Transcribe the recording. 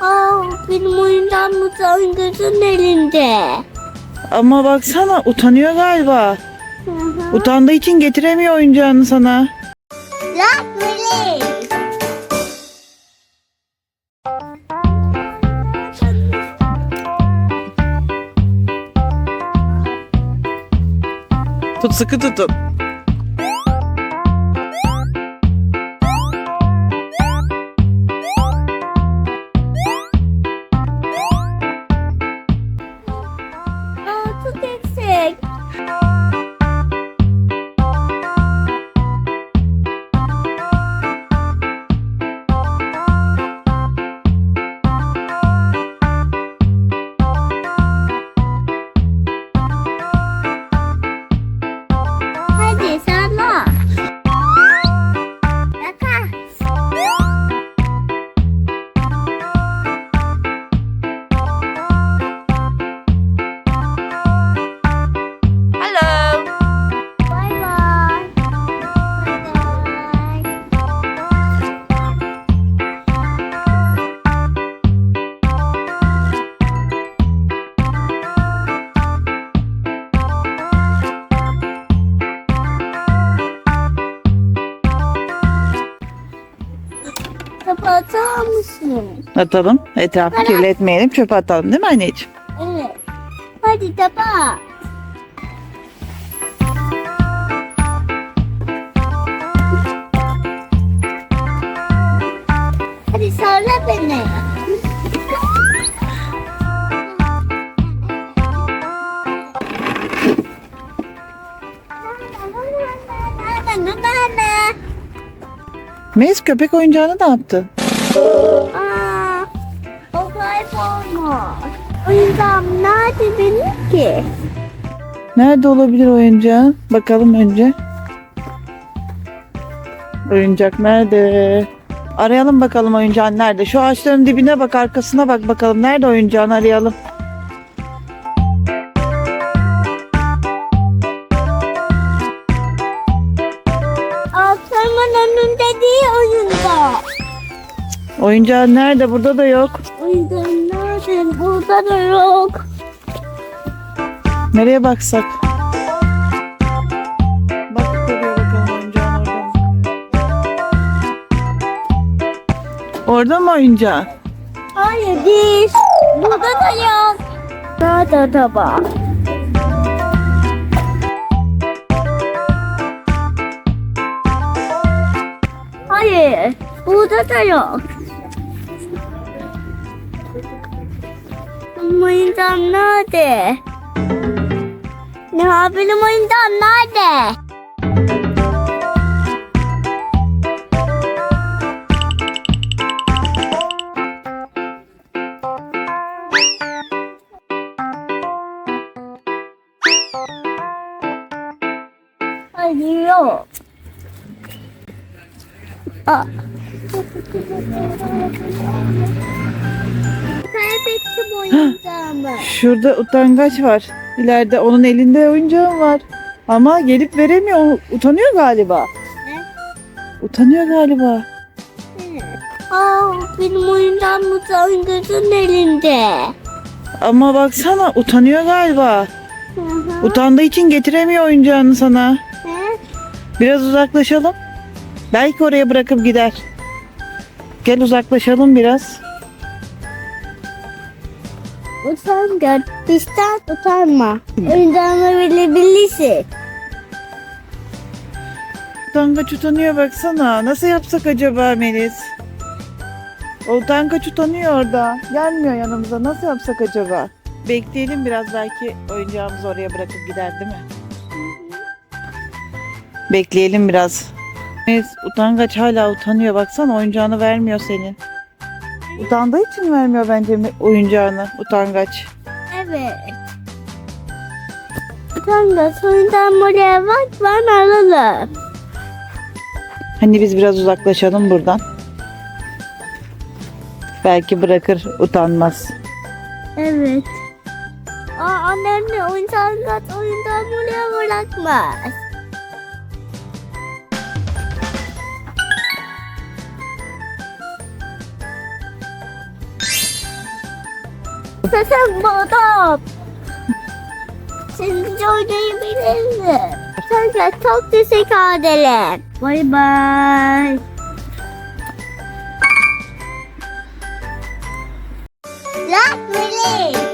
Aa, benim oyuncağım mutfağın gözün elinde. Ama baksana utanıyor galiba. Hı hı. Utandığı için getiremiyor oyuncağını sana. Lan Melis. Tut sıkı tutun. Kapatar mısın? Atalım. Etrafı kirletmeyelim. Çöpe atalım değil mi anneciğim? Evet. Hadi kapat. Hadi salla beni. Melis köpek oyuncağını ne yaptı? Aa, o kaybolmuş. Oyuncağım nerede benim ki? Nerede olabilir oyuncağın? Bakalım önce. Oyuncak nerede? Arayalım bakalım oyuncağın nerede? Şu ağaçların dibine bak, arkasına bak bakalım. Nerede oyuncağın arayalım. Önünde değil oyuncak. Oyuncağın nerede? Burada da yok. Oyuncağım nerede? Burada da yok. Nereye baksak? Bak oraya bakalım oyuncağın orada mı? Orada mı oyuncağın? Hayır değil. Burada da yok. Nerede acaba? Hayır. Burada da yok. Benim oyuncağım nerede? Ne benim oyuncağım nerede? Hayır yok. Aa. Kaybettim oyuncağımı. Şurada utangaç var. İleride onun elinde oyuncağın var. Ama gelip veremiyor. Utanıyor galiba. Ne? Utanıyor galiba. Aa, benim oyuncağım gözün elinde. Ama baksana utanıyor galiba. Hı hı. Utandığı için getiremiyor oyuncağını sana. Ne? Biraz uzaklaşalım. Belki oraya bırakıp gider. Gel uzaklaşalım biraz. Utangaç, bizden utanma. Oyuncağını verebilirsin. Utangaç utanıyor baksana. Nasıl yapsak acaba Melis? O utangaç utanıyor orada. Gelmiyor yanımıza. Nasıl yapsak acaba? Bekleyelim biraz belki oyuncağımızı oraya bırakıp gider değil mi? Bekleyelim biraz. Melis utangaç hala utanıyor. Baksana oyuncağını vermiyor senin. Utandığı için vermiyor bence mi- oyuncağını utangaç. Evet. Utangaç, oyuncağım oraya bak, ben alırım. Hani biz biraz uzaklaşalım buradan. Belki bırakır utanmaz. Evet. Aa, annemle oyuncağım oyuncağım oraya bırakmaz. Sesim bodum. Sizce oynayabilirim. Sen çok teşekkür ederim. Bay bay. Love Melis.